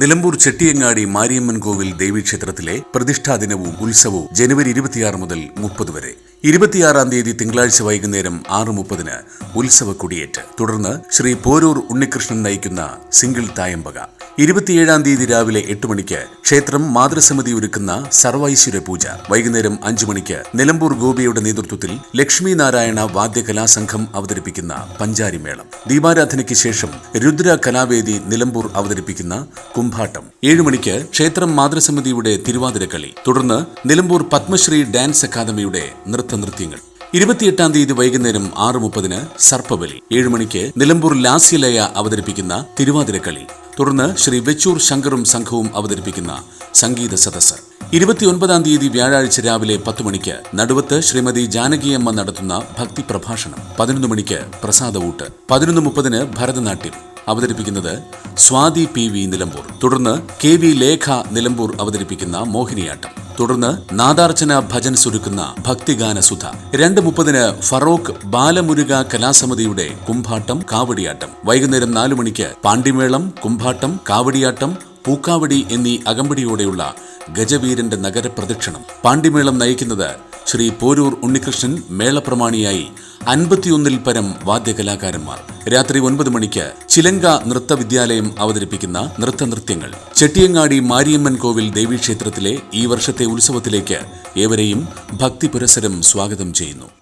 നിലമ്പൂർ ചെട്ടിയങ്ങാടി മാരിയമ്മൻ കോവിൽ ദേവീക്ഷേത്രത്തിലെ പ്രതിഷ്ഠാ ദിനവും ഉത്സവവും ജനുവരി ഇരുപത്തിയാറ് മുതൽ മുപ്പത് വരെ. ഇരുപത്തിയാറാം തീയതി തിങ്കളാഴ്ച വൈകുന്നേരം ആറ് മുപ്പതിന് ഉത്സവ കൊടിയേറ്റ്. തുടർന്ന് ശ്രീ പോരൂർ ഉണ്ണികൃഷ്ണൻ നയിക്കുന്ന സിംഗിൾ തായമ്പക. ഇരുപത്തിയേഴാം തീയതി രാവിലെ എട്ട് മണിക്ക് ക്ഷേത്രം മാതൃസമിതി ഒരുക്കുന്ന സർവൈശ്വര പൂജ. വൈകുന്നേരം അഞ്ചു മണിക്ക് നിലമ്പൂർ ഗോപിയുടെ നേതൃത്വത്തിൽ ലക്ഷ്മി നാരായണ വാദ്യകലാസംഘം അവതരിപ്പിക്കുന്ന പഞ്ചാരിമേളം. ദീപാരാധനയ്ക്ക് ശേഷം രുദ്ര കലാവേദി നിലമ്പൂർ അവതരിപ്പിക്കുന്ന കുംഭാട്ടം. ഏഴു മണിക്ക് ക്ഷേത്രം മാതൃസമിതിയുടെ തിരുവാതിരക്കളി. തുടർന്ന് നിലമ്പൂർ പത്മശ്രീ ഡാൻസ് അക്കാദമിയുടെ നൃത്തനൃത്യങ്ങൾ. ഇരുപത്തിയെട്ടാം തീയതി വൈകുന്നേരം ആറ് മുപ്പതിന് സർപ്പബലി. ഏഴുമണിക്ക് നിലമ്പൂർ ലാസ്യലയ അവതരിപ്പിക്കുന്ന തിരുവാതിരക്കളി. തുടർന്ന് ശ്രീ വെച്ചൂർ ശങ്കറും സംഘവും അവതരിപ്പിക്കുന്ന സംഗീത സദസ്സ്. ഇരുപത്തിയൊൻപതാം തീയതി വ്യാഴാഴ്ച രാവിലെ പത്ത് മണിക്ക് നടുവത്ത് ശ്രീമതി ജാനകിയമ്മ നടത്തുന്ന ഭക്തി പ്രഭാഷണം. പതിനൊന്ന് മണിക്ക് പ്രസാദ ഊട്ട്. പതിനൊന്ന് മുപ്പതിന് ഭരതനാട്യം. അവതരിപ്പിക്കുന്നത് സ്വാതി പി വി നിലമ്പൂർ. തുടർന്ന് കെ വി ലേഖ നിലമ്പൂർ അവതരിപ്പിക്കുന്ന മോഹിനിയാട്ടം. തുടർന്ന് നാദാർച്ചന ഭജൻ സുരുക്കുന്ന ഭക്തിഗാന സുധ. രണ്ട് മുപ്പതിന് ഫറോക്ക് ബാലമുരുക കലാസമിതിയുടെ കുംഭാട്ടം കാവടിയാട്ടം. വൈകുന്നേരം നാലു മണിക്ക് പാണ്ടിമേളം കുംഭാട്ടം കാവടിയാട്ടം പൂക്കാവടി എന്നീ അകമ്പടിയോടെയുള്ള ഗജവീരന്റെ നഗരപ്രദക്ഷിണം. പാണ്ടിമേളം നയിക്കുന്നത് ശ്രീ പോരൂർ ഉണ്ണികൃഷ്ണൻ മേളപ്രമാണിയായി അൻപത്തിയൊന്നിൽ പരം വാദ്യകലാകാരന്മാർ. രാത്രി ഒൻപത് മണിക്ക് ചിലങ്ക നൃത്തവിദ്യാലയം അവതരിപ്പിക്കുന്ന നൃത്തനൃത്യങ്ങൾ. ചെട്ടിയങ്ങാടി മാരിയമ്മൻ കോവിൽ ദേവീക്ഷേത്രത്തിലെ ഈ വർഷത്തെ ഉത്സവത്തിലേക്ക് ഏവരെയും ഭക്തിപുരസരം സ്വാഗതം ചെയ്യുന്നു.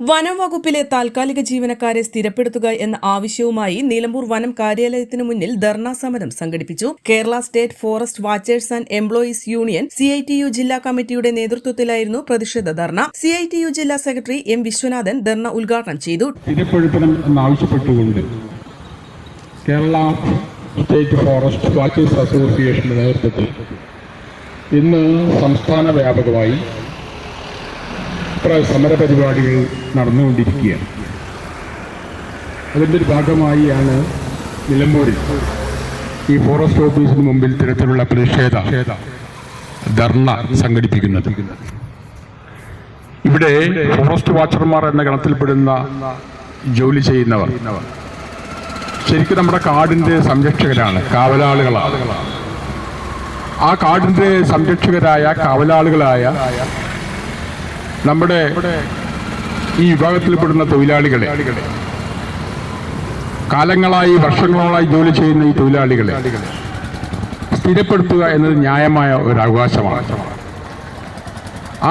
വനം വകുപ്പിലെ താൽക്കാലിക ജീവനക്കാരെ സ്ഥിരപ്പെടുത്തുക എന്ന ആവശ്യവുമായി നിലമ്പൂർ വനം കാര്യാലയത്തിനു മുന്നിൽ ധർണാ സമരം സംഘടിപ്പിച്ചു. Kerala state forest watchers and employees union CITU ജില്ലാ കമ്മിറ്റിയുടെ നേതൃത്വത്തിലായിരുന്നു പ്രതിഷേധ ധർണ. സിഐടിയു ജില്ലാ സെക്രട്ടറി എം വിശ്വനാഥൻ ധർണ ഉദ്ഘാടനം ചെയ്തു. കേരള സ്റ്റേറ്റ് ഫോറസ്റ്റ് വാച്ചേഴ്സ് അസോസിയേഷന്റെ നേതൃത്വത്തിൽ ഇന്ന് സംസ്ഥാന വ്യാപകമായി പ്ര- സമരപരിപാടികൾ നടന്നുകൊണ്ടിരിക്കുകയാണ്. അതിന്റെ ഒരു ഭാഗമായിയാണ് നിലമ്പൂരിൽ ഈ ഫോറസ്റ്റ് ഓഫീസിന് മുമ്പിൽ ഇത്തരത്തിലുള്ള പ്രതിഷേധ ധർണ സംഘടിപ്പിക്കുന്നത്. ഇവിടെ ഫോറസ്റ്റ് വാച്ചർമാർ എന്ന ഗണത്തിൽപ്പെടുന്ന ജോലി ചെയ്യുന്നവർ. ശരിക്കും നമ്മുടെ കാടിന്റെ സംരക്ഷകരാണ് കാവലാളുകളാണ്. ആ കാടിന്റെ സംരക്ഷകരായ കാവലാളുകളായ നമ്മുടെ ഈ വിഭാഗത്തിൽപ്പെടുന്ന തൊഴിലാളികളെ കാലങ്ങളായി വർഷങ്ങളോളായി ജോലി ചെയ്യുന്ന ഈ തൊഴിലാളികളെ സ്ഥിരപ്പെടുത്തുക എന്നത് ന്യായമായ ഒരു അവകാശമാണ്.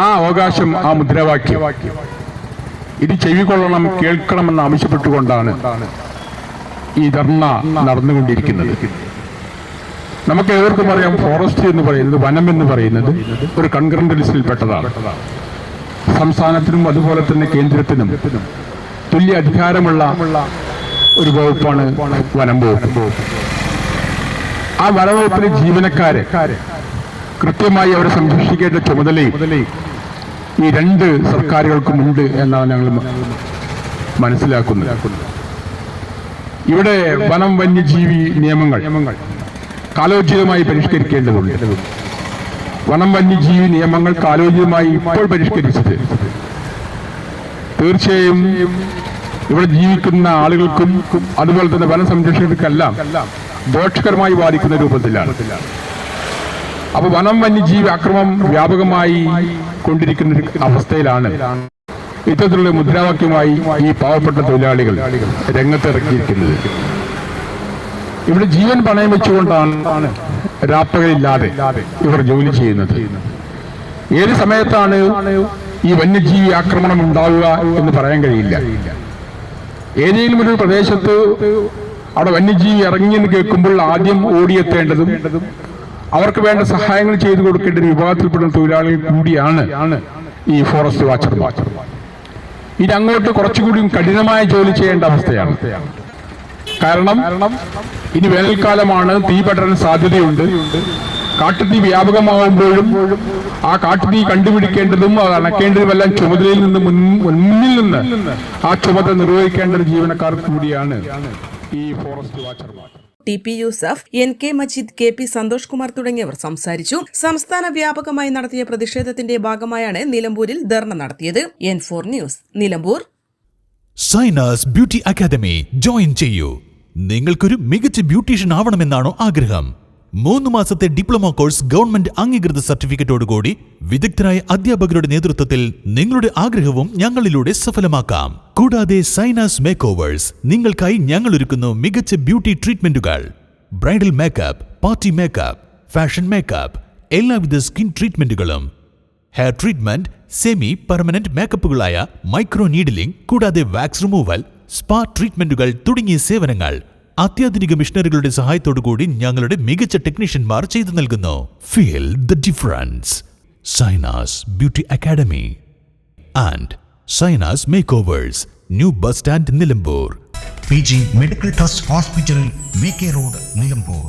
ആ അവകാശം ആ മുദ്രാവാക്യം ഇത് ചെവികൊള്ളണം കേൾക്കണമെന്ന് ആവശ്യപ്പെട്ടുകൊണ്ടാണ് ഈ ധർണ നടന്നുകൊണ്ടിരിക്കുന്നത്. നമുക്ക് ഏവർക്കും അറിയാം ഫോറസ്റ്റ് എന്ന് പറയുന്നത് വനം എന്ന് പറയുന്നത് ഒരു കൺകറന്റ് ലിസ്റ്റിൽപ്പെട്ടതാണ്. സംസ്ഥാനത്തിനും അതുപോലെ തന്നെ കേന്ദ്രത്തിനും തുല്യ അധികാരമുള്ള ഒരു വകുപ്പാണ് വനം വകുപ്പ്. ആ വനവകുപ്പിലെ ജീവനക്കാരെ കൃത്യമായി അവരെ സംരക്ഷിക്കേണ്ട ചുമതലയും ഈ രണ്ട് സർക്കാരുകൾക്കും ഉണ്ട് എന്നാണ് ഞങ്ങൾ മനസ്സിലാക്കുന്നത്. ഇവിടെ വനം വന്യജീവി നിയമങ്ങൾ കാലോചിതമായി പരിഷ്കരിക്കേണ്ടതുണ്ട്. വനം വന്യജീവി നിയമങ്ങൾ കാലോചിതമായി ഇപ്പോൾ പരിഷ്കരിച്ചത്. തീർച്ചയായും ഇവിടെ ജീവിക്കുന്ന ആളുകൾക്കും അതുപോലെ തന്നെ വനസംരക്ഷകർക്കെല്ലാം ദോഷകരമായി ബാധിക്കുന്ന രൂപത്തിലാണ്. അപ്പൊ വനം വന്യജീവി അക്രമം വ്യാപകമായി കൊണ്ടിരിക്കുന്ന അവസ്ഥയിലാണ് ഇത്തരത്തിലുള്ള മുദ്രാവാക്യമായി ഈ പാവപ്പെട്ട തൊഴിലാളികൾ രംഗത്തിറക്കിയിരിക്കുന്നത്. ഇവിടെ ജീവൻ പണയം വെച്ചുകൊണ്ടാണ് രാപ്പകലില്ലാതെ ഇവർ ജോലി ചെയ്യുന്നത്. ഏത് സമയത്താണ് ഈ വന്യജീവി ആക്രമണം ഉണ്ടാവുക എന്ന് പറയാൻ കഴിയില്ല. ഏതെങ്കിലും ഒരു പ്രദേശത്ത് അവിടെ വന്യജീവി ഇറങ്ങിയെന്ന് കേൾക്കുമ്പോൾ ആദ്യം ഓടിയെത്തേണ്ടതും അവർക്ക് വേണ്ട സഹായങ്ങൾ ചെയ്തു കൊടുക്കേണ്ട ഒരു വിഭാഗത്തിൽപ്പെടുന്ന തൊഴിലാളികൾ കൂടിയാണ് ഈ ഫോറസ്റ്റ് വാച്ചർമാർ. ഇത് അങ്ങോട്ട് കുറച്ചുകൂടി കഠിനമായ ജോലി ചെയ്യേണ്ട അവസ്ഥയാണ്. കാരണം ഇനി വേനൽക്കാലമാണ് തീ പടരാൻ സാധ്യതയുണ്ട്. കാട്ടുതീ വ്യാപകമാകുമ്പോഴും ആ കാട്ടുതീ കണ്ടുപിടിക്കേണ്ടതും അത് അണക്കേണ്ടതുമെല്ലാം ചുമതലയിൽ നിന്ന് മുന്നിൽ നിന്ന് ആ ചുമതല നിർവഹിക്കേണ്ട ഒരു ജീവനക്കാർ കൂടിയാണ് ഈ forest വാച്ചർമാർ. T P Yusuf N K Majeed K P Santhosh Kumar തുടങ്ങിയവർ സംസാരിച്ചു. സംസ്ഥാന വ്യാപകമായി നടത്തിയ പ്രതിഷേധത്തിന്റെ ഭാഗമായാണ് നിലമ്പൂരിൽ ധർണ നടത്തിയത്. N four news Nilambur. Zainas beauty academy join ചെയ്യൂ. നിങ്ങൾക്കൊരു മികച്ച ബ്യൂട്ടീഷ്യൻ ആവണമെന്നാണോ ആഗ്രഹം. മൂന്ന് മാസത്തെ ഡിപ്ലോമ കോഴ്സ് ഗവൺമെന്റ് അംഗീകൃത സർട്ടിഫിക്കറ്റോടുകൂടി വിദഗ്ധരായ അധ്യാപകരുടെ നേതൃത്വത്തിൽ നിങ്ങളുടെ ആഗ്രഹവും ഞങ്ങളിലൂടെ സഫലമാക്കാം. കൂടാതെ സൈനാസ് മേക്ക് ഓവേഴ്സ് നിങ്ങൾക്കായി ഞങ്ങൾ ഒരുക്കുന്നു മികച്ച beauty ട്രീറ്റ്മെന്റുകൾ. Bridal makeup party makeup fashion makeup എല്ലാവിധ സ്കിൻ ട്രീറ്റ്മെന്റുകളും. ഹെയർ ട്രീറ്റ്മെന്റ് സെമി പെർമനന്റ് മേക്കപ്പുകളായ മൈക്രോ നീഡിലിംഗ് കൂടാതെ വാക്സ് റിമൂവൽ സ്പാ ട്രീറ്റ്മെന്റുകൾ തുടങ്ങിയ സേവനങ്ങൾ അത്യാധുനിക മിഷനറികളുടെ സഹായത്തോടുകൂടി ഞങ്ങളുടെ മികച്ച ടെക്നീഷ്യന്മാർ ചെയ്തു നൽകുന്നു. Feel the difference Zainas beauty academy and Zainas makeovers new bus stand Nilambur P G medical trust hospital V K road Nilambur